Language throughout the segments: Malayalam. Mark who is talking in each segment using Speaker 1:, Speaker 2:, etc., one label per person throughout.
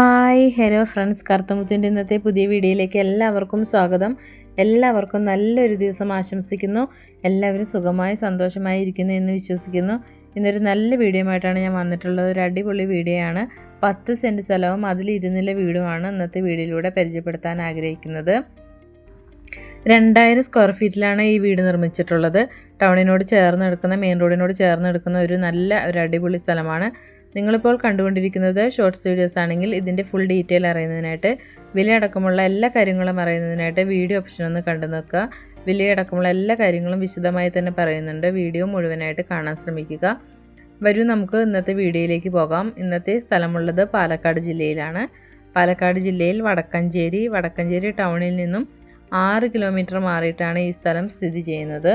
Speaker 1: Hi hello friends. കറുത്തമുത്തിന്റെ ഇന്നത്തെ പുതിയ വീഡിയോയിലേക്ക് എല്ലാവർക്കും സ്വാഗതം. എല്ലാവർക്കും നല്ലൊരു ദിവസം ആശംസിക്കുന്നു. എല്ലാവരും സുഖമായി സന്തോഷമായി ഇരിക്കുന്നു എന്ന് വിശ്വസിക്കുന്നു. ഇന്നൊരു നല്ല വീഡിയോ ആയിട്ടാണ് ഞാൻ വന്നിട്ടുള്ളത്. ഒരു അടിപൊളി വീഡിയോ ആണ് പത്ത് സെന്റ് സ്ഥലവും അതിൽ ഇരുന്നിലെ വീടുമാണ് ഇന്നത്തെ വീഡിയോയിലൂടെ പരിചയപ്പെടുത്താൻ ആഗ്രഹിക്കുന്നത്. രണ്ടായിരം സ്ക്വയർ ഫീറ്റിലാണ് ഈ വീട് നിർമ്മിച്ചിട്ടുള്ളത്. ടൗണിനോട് ചേർന്ന് എടുക്കുന്ന മെയിൻ റോഡിനോട് ചേർന്ന് എടുക്കുന്ന ഒരു നല്ല ഒരു അടിപൊളി സ്ഥലമാണ്. നിങ്ങളിപ്പോൾ കണ്ടുകൊണ്ടിരിക്കുന്നത് ഷോർട്സ് വീഡിയോസ് ആണെങ്കിൽ ഇതിന്റെ ഫുൾ ഡീറ്റെയിൽ അറിയുന്നതിനായിട്ട് വിലയടക്കമുള്ള എല്ലാ കാര്യങ്ങളും അറിയുന്നതിനായിട്ട് വീഡിയോ ഓപ്ഷൻ ഒന്ന് കണ്ടു നോക്കുക. വിലയടക്കമുള്ള എല്ലാ കാര്യങ്ങളും വിശദമായി തന്നെ പറയുന്നുണ്ട്. വീഡിയോ മുഴുവനായിട്ട് കാണാൻ ശ്രമിക്കുക. വരൂ നമുക്ക് ഇന്നത്തെ വീഡിയോയിലേക്ക് പോകാം. ഇന്നത്തെ സ്ഥലമുള്ളത് പാലക്കാട് ജില്ലയിലാണ്. പാലക്കാട് ജില്ലയിൽ വടക്കഞ്ചേരി വടക്കഞ്ചേരി ടൗണിൽ നിന്നും ആറ് കിലോമീറ്റർ മാറിയിട്ടാണ് ഈ സ്ഥലം സ്ഥിതി ചെയ്യുന്നത്.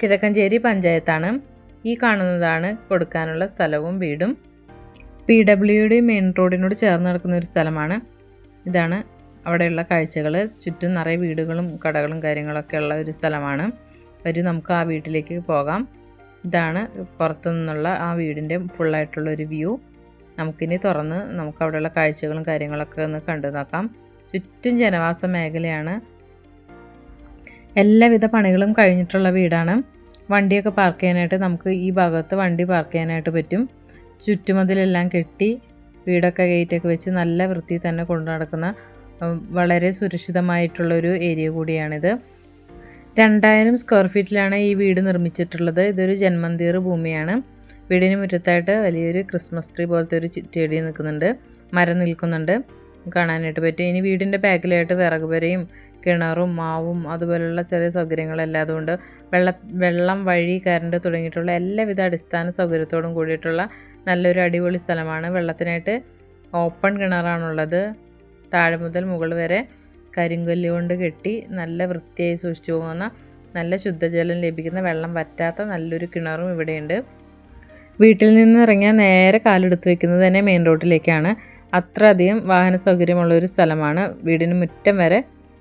Speaker 1: കിഴക്കഞ്ചേരി പഞ്ചായത്താണ്. ഈ കാണുന്നതാണ് കൊടുക്കാനുള്ള സ്ഥലവും വീടും. പി ഡബ്ല്യുയുടെ മെയിൻ റോഡിനോട് ചേർന്ന് നടക്കുന്ന ഒരു സ്ഥലമാണ്. ഇതാണ് അവിടെയുള്ള കാഴ്ചകൾ ചുറ്റും നിറയെ വീടുകളും കടകളും കാര്യങ്ങളൊക്കെ ഉള്ള ഒരു സ്ഥലമാണ്. വരും നമുക്ക് ആ വീട്ടിലേക്ക് പോകാം. ഇതാണ് പുറത്തു നിന്നുള്ള ആ വീടിന്റെ ഫുള്ളായിട്ടുള്ള ഒരു വ്യൂ നമുക്കിനി തുറന്ന് നമുക്ക് അവിടെയുള്ള കാഴ്ചകളും കാര്യങ്ങളൊക്കെ ഒന്ന് കണ്ടു നോക്കാം. ചുറ്റും ജനവാസ മേഖലയാണ്. എല്ലാവിധ പണികളും കഴിഞ്ഞിട്ടുള്ള വീടാണ്. വണ്ടിയൊക്കെ പാർക്ക് ചെയ്യാനായിട്ട് നമുക്ക് ഈ ഭാഗത്ത് വണ്ടി പാർക്ക് ചെയ്യാനായിട്ട് പറ്റും. ചുറ്റുമതിലെല്ലാം കെട്ടി വീടൊക്കെ ഗേറ്റൊക്കെ വെച്ച് നല്ല വൃത്തി തന്നെ കൊണ്ടു നടക്കുന്ന വളരെ സുരക്ഷിതമായിട്ടുള്ളൊരു ഏരിയ കൂടിയാണിത്. രണ്ടായിരം സ്ക്വയർ ഫീറ്റിലാണ് ഈ വീട് നിർമ്മിച്ചിട്ടുള്ളത്. ഇതൊരു ജന്മന്തീർ ഭൂമിയാണ്. വീടിന് മുറ്റത്തായിട്ട് വലിയൊരു ക്രിസ്മസ് ട്രീ പോലത്തെ ഒരു ചെടി നിൽക്കുന്നുണ്ട്. മരം നിൽക്കുന്നുണ്ട്. കാണാനായിട്ട് പറ്റും. ഇനി വീടിന്റെ ബാക്കിലായിട്ട് വിറക് വരയും കിണറും മാവും അതുപോലെയുള്ള ചെറിയ സൗകര്യങ്ങളെല്ലാം അതുകൊണ്ട് വെള്ള വെള്ളം വഴി കറണ്ട് തുടങ്ങിയിട്ടുള്ള എല്ലാവിധ അടിസ്ഥാന സൗകര്യത്തോടും കൂടിയിട്ടുള്ള നല്ലൊരു അടിപൊളി സ്ഥലമാണ്. വെള്ളത്തിനായിട്ട് ഓപ്പൺ കിണറാണുള്ളത്. താഴെ മുതൽ മുകൾ വരെ കരിങ്കല്ല് കൊണ്ട് കെട്ടി നല്ല വൃത്തിയായി സൂക്ഷിച്ചു പോകുന്ന നല്ല ശുദ്ധജലം ലഭിക്കുന്ന വെള്ളം പറ്റാത്ത നല്ലൊരു കിണറും ഇവിടെയുണ്ട്. വീട്ടിൽ നിന്ന് ഇറങ്ങിയാൽ നേരെ കാലെടുത്ത് വെക്കുന്നത് തന്നെ മെയിൻ റോഡിലേക്കാണ്. അത്രയധികം വാഹന സൗകര്യമുള്ള ഒരു സ്ഥലമാണ്. വീടിന് മുറ്റം വരെ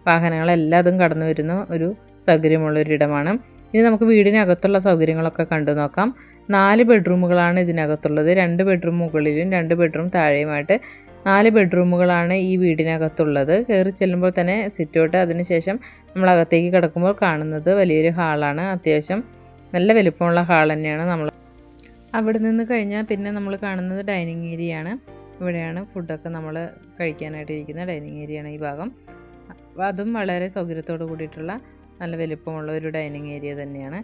Speaker 1: വാഹനങ്ങളെല്ലാതും കടന്നു വരുന്ന ഒരു സൗകര്യമുള്ളൊരിടമാണ്. ഇനി നമുക്ക് വീടിനകത്തുള്ള സൗകര്യങ്ങളൊക്കെ കണ്ടു നോക്കാം. നാല് ബെഡ്റൂമുകളാണ് ഇതിനകത്തുള്ളത്. രണ്ട് ബെഡ്റൂം മുകളിലും രണ്ട് ബെഡ്റൂം താഴെയുമായിട്ട് നാല് ബെഡ്റൂമുകളാണ് ഈ വീടിനകത്തുള്ളത്. കയറി ചെല്ലുമ്പോൾ തന്നെ സിറ്റൗട്ട് അതിനുശേഷം നമ്മൾ അകത്തേക്ക് കിടക്കുമ്പോൾ കാണുന്നത് വലിയൊരു ഹാളാണ്. അത്യാവശ്യം നല്ല വലുപ്പമുള്ള ഹാൾ തന്നെയാണ് നമ്മൾ അവിടെ നിന്ന് കഴിഞ്ഞാൽ പിന്നെ നമ്മൾ കാണുന്നത് ഡൈനിങ് ഏരിയയാണ്. ഇവിടെയാണ് ഫുഡൊക്കെ നമ്മൾ കഴിക്കാനായിട്ട് ഇരിക്കുന്ന ഡൈനിങ് ഏരിയയാണ് ഈ ഭാഗം. അതും വളരെ സൗകര്യത്തോട് കൂടിയിട്ടുള്ള നല്ല വലിപ്പമുള്ള ഒരു ഡൈനിങ് ഏരിയ തന്നെയാണ്.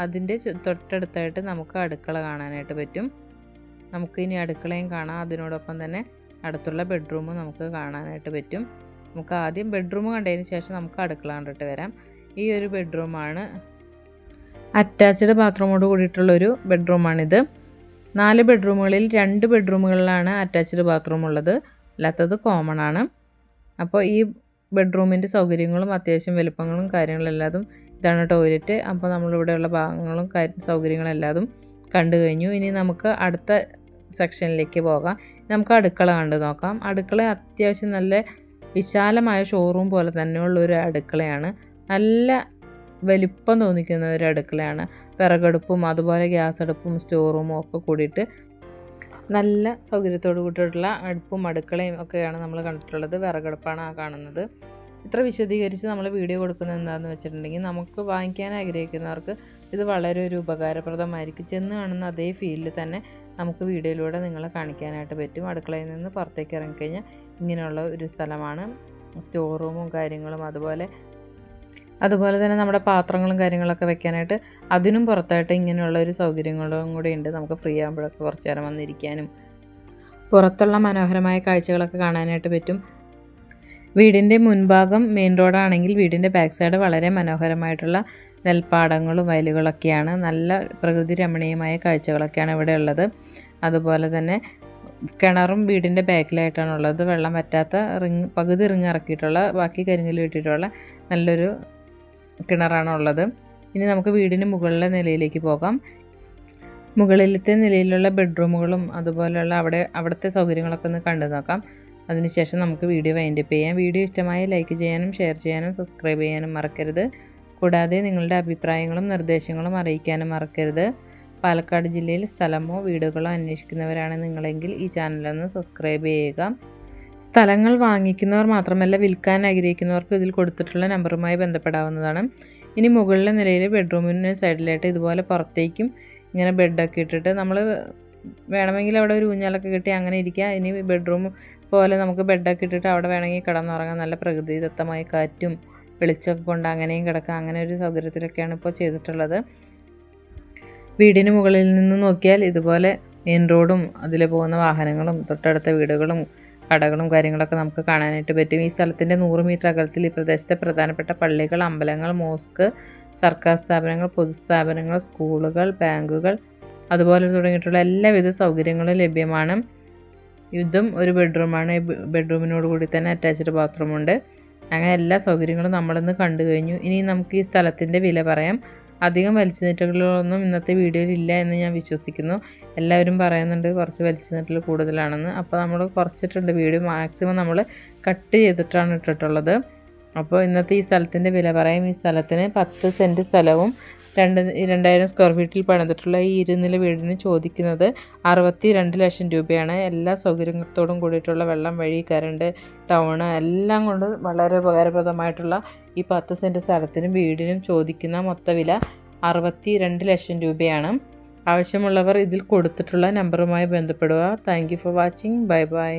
Speaker 1: അതിന്റെ തൊട്ടടുത്തായിട്ട് നമുക്ക് അടുക്കള കാണാനായിട്ട് പറ്റും. നമുക്ക് ഇനി അടുക്കളയും കാണാം. അതിനോടൊപ്പം തന്നെ അടുത്തുള്ള ബെഡ്റൂമും നമുക്ക് കാണാനായിട്ട് പറ്റും. നമുക്ക് ആദ്യം ബെഡ്റൂം കണ്ടതിന് ശേഷം നമുക്ക് അടുക്കള കണ്ടിട്ട് വരാം. ഈ ഒരു ബെഡ്റൂമാണ്. അറ്റാച്ച്ഡ് ബാത്റൂമോട് കൂടിയിട്ടുള്ളൊരു ബെഡ്റൂമാണിത്. നാല് ബെഡ്റൂമുകളിൽ രണ്ട് ബെഡ്റൂമുകളിലാണ് അറ്റാച്ച്ഡ് ബാത്റൂം ഉള്ളത് അല്ലാത്തത് കോമൺ ആണ്. അപ്പോൾ ഈ ബെഡ്റൂമിന്റെ സൗകര്യങ്ങളും അത്യാവശ്യം വലുപ്പങ്ങളും കാര്യങ്ങളും എല്ലാതും ഇതാണ് ടോയ്ലറ്റ്. അപ്പോൾ നമ്മളിവിടെയുള്ള ഭാഗങ്ങളും സൗകര്യങ്ങളും എല്ലാതും കണ്ടു കഴിഞ്ഞു. ഇനി നമുക്ക് അടുത്ത സെക്ഷനിലേക്ക് പോകാം. നമുക്ക് അടുക്കള കണ്ടു നോക്കാം. അടുക്കള അത്യാവശ്യം നല്ല വിശാലമായ ഷോറൂം പോലെ തന്നെയുള്ള ഒരു അടുക്കളയാണ്. നല്ല വലിപ്പം തോന്നിക്കുന്ന ഒരു അടുക്കളയാണ്. വിറകടുപ്പും അതുപോലെ ഗ്യാസ് അടുപ്പും സ്റ്റോർ റൂമും ഒക്കെ കൂടിയിട്ട് നല്ല സൗകര്യത്തോട് കൂട്ടിയിട്ടുള്ള അടുപ്പും അടുക്കളയും ഒക്കെയാണ് നമ്മൾ കണ്ടിട്ടുള്ളത്. വിറകടുപ്പാണ് ആ കാണുന്നത്. ഇത്ര വിശദീകരിച്ച് നമ്മൾ വീഡിയോ കൊടുക്കുന്നത് എന്താണെന്ന് വെച്ചിട്ടുണ്ടെങ്കിൽ നമുക്ക് വാങ്ങിക്കാൻ ആഗ്രഹിക്കുന്നവർക്ക് ഇത് വളരെ ഒരു ഉപകാരപ്രദമായിരിക്കും. ചെന്ന് കാണുന്ന അതേ ഫീലിൽ തന്നെ നമുക്ക് വീഡിയോയിലൂടെ നിങ്ങളെ കാണിക്കാനായിട്ട് പറ്റും. അടുക്കളയിൽ നിന്ന് പുറത്തേക്ക് ഇറങ്ങിക്കഴിഞ്ഞാൽ ഇങ്ങനെയുള്ള ഒരു സ്ഥലമാണ്. സ്റ്റോർ റൂമും കാര്യങ്ങളും അതുപോലെ അതുപോലെ തന്നെ നമ്മുടെ പാത്രങ്ങളും കാര്യങ്ങളൊക്കെ വെക്കാനായിട്ട് അതിനും പുറത്തായിട്ട് ഇങ്ങനെയുള്ള ഒരു സൗകര്യങ്ങളും കൂടി ഉണ്ട്. നമുക്ക് ഫ്രീ ആകുമ്പോഴൊക്കെ കുറച്ച് നേരം വന്നിരിക്കാനും. പുറത്തുള്ള മനോഹരമായ കാഴ്ചകളൊക്കെ കാണാനായിട്ട് പറ്റും. വീടിന്റെ മുൻഭാഗം മെയിൻ റോഡാണെങ്കിൽ വീടിന്റെ ബാക്ക് സൈഡ് വളരെ മനോഹരമായിട്ടുള്ള നെൽപ്പാടങ്ങളും വയലുകളൊക്കെയാണ്. നല്ല പ്രകൃതി രമണീയമായ കാഴ്ചകളൊക്കെയാണ് ഇവിടെ ഉള്ളത്. അതുപോലെ തന്നെ കിണറും വീടിന്റെ ബാക്കിലായിട്ടാണ് ഉള്ളത്. വെള്ളം വറ്റാത്ത റിങ് പകുതി റിങ് ഇറക്കിയിട്ടുള്ള ബാക്കി കരിങ്കല്ല് ഇട്ടിട്ടുള്ള നല്ലൊരു കിണറാണ് ഉള്ളത് ഇനി നമുക്ക് വീടിന് മുകളിലെ നിലയിലേക്ക് പോകാം. മുകളിലത്തെ നിലയിലുള്ള ബെഡ്റൂമുകളും അതുപോലെയുള്ള അവിടെ അവിടുത്തെ സൗകര്യങ്ങളൊക്കെ ഒന്ന് കണ്ടു നോക്കാം. അതിനുശേഷം നമുക്ക് വീഡിയോ വൈൻഡപ്പ് ചെയ്യാം. വീഡിയോ ഇഷ്ടമായി ലൈക്ക് ചെയ്യാനും ഷെയർ ചെയ്യാനും സബ്സ്ക്രൈബ് ചെയ്യാനും മറക്കരുത്. കൂടാതെ നിങ്ങളുടെ അഭിപ്രായങ്ങളും നിർദ്ദേശങ്ങളും അറിയിക്കാനും മറക്കരുത്. പാലക്കാട് ജില്ലയിൽ സ്ഥലമോ വീടുകളോ അന്വേഷിക്കുന്നവരാണ് നിങ്ങളെങ്കിൽ ഈ ചാനലൊന്ന് സബ്സ്ക്രൈബ് ചെയ്യുക. സ്ഥലങ്ങൾ വാങ്ങിക്കുന്നവർ മാത്രമല്ല വിൽക്കാൻ ആഗ്രഹിക്കുന്നവർക്ക് ഇതിൽ കൊടുത്തിട്ടുള്ള നമ്പറുമായി ബന്ധപ്പെടാവുന്നതാണ്. ഇനി മുകളിലെ നിലയിൽ ബെഡ്റൂമിന് സൈഡിലായിട്ട് ഇതുപോലെ പുറത്തേക്കും ഇങ്ങനെ ബെഡൊക്കെ ഇട്ടിട്ട് നമ്മൾ വേണമെങ്കിൽ അവിടെ ഒരു ഊഞ്ഞാലൊക്കെ കിട്ടി അങ്ങനെ ഇരിക്കുക ഇനി ബെഡ്റൂം പോലെ നമുക്ക് ബെഡൊക്കെ ഇട്ടിട്ട് അവിടെ വേണമെങ്കിൽ കിടന്നുറങ്ങാം. നല്ല പ്രകൃതിദത്തമായ കാറ്റും വെളിച്ചമൊക്കെ കൊണ്ട് അങ്ങനെയും കിടക്കാം. അങ്ങനെ ഒരു സൗകര്യത്തിലൊക്കെയാണ് ഇപ്പോൾ ചെയ്തിട്ടുള്ളത്. വീടിന് മുകളിൽ നിന്ന് നോക്കിയാൽ ഇതുപോലെ മെയിൻ റോഡും അതിൽ പോകുന്ന വാഹനങ്ങളും തൊട്ടടുത്ത വീടുകളും കടകളും കാര്യങ്ങളൊക്കെ നമുക്ക് കാണാനായിട്ട് പറ്റും. ഈ സ്ഥലത്തിന്റെ നൂറ് മീറ്റർ അകലത്തിൽ ഈ പ്രദേശത്തെ പ്രധാനപ്പെട്ട പള്ളികൾ അമ്പലങ്ങൾ മോസ്ക് സർക്കാർ സ്ഥാപനങ്ങൾ പൊതുസ്ഥാപനങ്ങൾ സ്കൂളുകൾ ബാങ്കുകൾ അതുപോലെ തുടങ്ങിയിട്ടുള്ള എല്ലാവിധ സൗകര്യങ്ങളും ലഭ്യമാണ്. ഇതും ഒരു ബെഡ്റൂമാണ്. ബെഡ്റൂമിനോട് കൂടി തന്നെ അറ്റാച്ച്ഡ് ബാത്റൂമുണ്ട്. അങ്ങനെ എല്ലാ സൗകര്യങ്ങളും നമ്മളിന്ന് കണ്ടു കഴിഞ്ഞു. ഇനി നമുക്ക് ഈ സ്ഥലത്തിന്റെ വില പറയാം. അധികം വലിച്ചു നീട്ടലുകളൊന്നും ഇന്നത്തെ വീഡിയോയിൽ ഇല്ല എന്ന് ഞാൻ വിശ്വസിക്കുന്നു. എല്ലാവരും പറയുന്നുണ്ട് കുറച്ച് വലിച്ചു നീട്ടൽ കൂടുതലാണെന്ന്. അപ്പോൾ നമ്മൾ കുറച്ചിട്ടുണ്ട് വീഡിയോ. മാക്സിമം നമ്മൾ കട്ട് ചെയ്തിട്ടാണ് ഇട്ടിട്ടുള്ളത്. അപ്പോൾ ഇന്നത്തെ ഈ സ്ഥലത്തിന്റെ വില പറയും. ഈ സ്ഥലത്തിന് പത്ത് സെന്റ് സ്ഥലവും രണ്ട് രണ്ടായിരം സ്ക്വയർ ഫീറ്റിൽ പണിതിട്ടുള്ള ഈ ഇരുനില വീടിന് ചോദിക്കുന്നത് അറുപത്തി രണ്ട് ലക്ഷം രൂപയാണ്. എല്ലാ സൗകര്യത്തോടും കൂടിയിട്ടുള്ള വെള്ളം വഴി കറണ്ട് ടൗണ് എല്ലാം കൊണ്ട് വളരെ ഉപകാരപ്രദമായിട്ടുള്ള ഈ പത്ത് സെന്റ് സ്ഥലത്തിനും വീടിനും ചോദിക്കുന്ന മൊത്ത വില അറുപത്തി രണ്ട് ലക്ഷം രൂപയാണ്. ആവശ്യമുള്ളവർ ഇതിൽ കൊടുത്തിട്ടുള്ള നമ്പറുമായി ബന്ധപ്പെടുക. Thank for watching bye bye